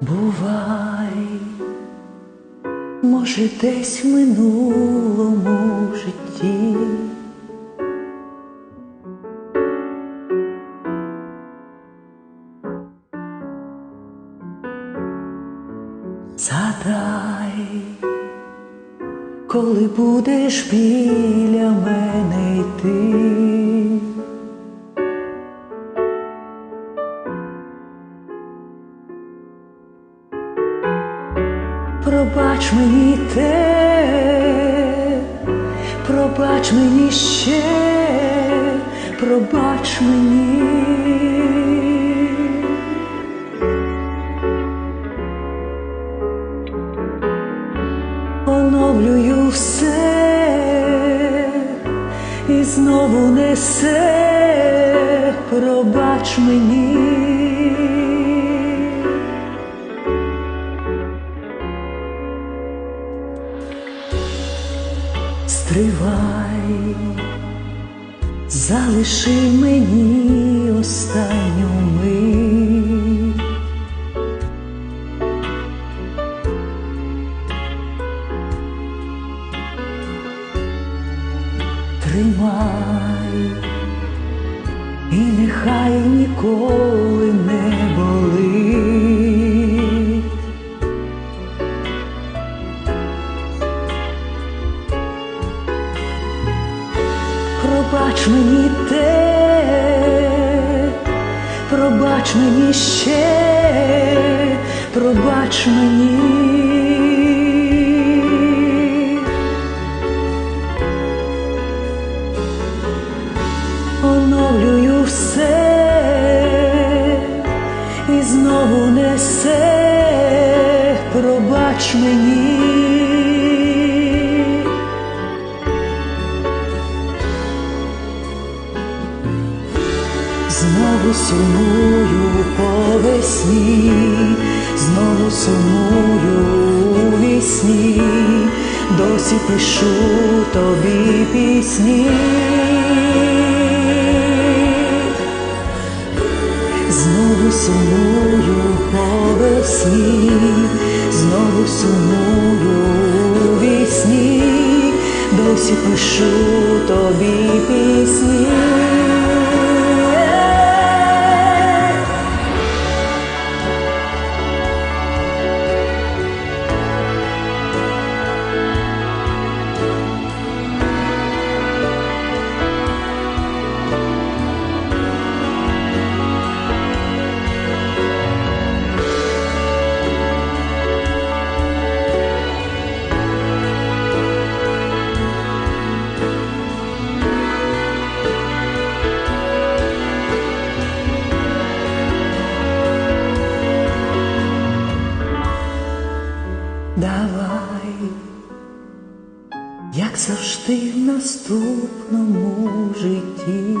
Бувай, може, десь в минулому житті. Задай, коли будеш біля мене йти. Пробач мені те, пробач мені ще, пробач мені. Оновлюю все і знову несе, пробач мені. Стривай, залиши мені останню мить. Тримай, і нехай ніколи Пробач мені те, пробач мені ще, пробач мені. Оновлюю все і знову несе, пробач мені. Знову сумую по весні, знову сумую у вісні, досі пишу тобі пісні. Знову сумую по весні, знову сумую у вісні, досі пишу тобі пісні. Давай, як завжди в наступному житті.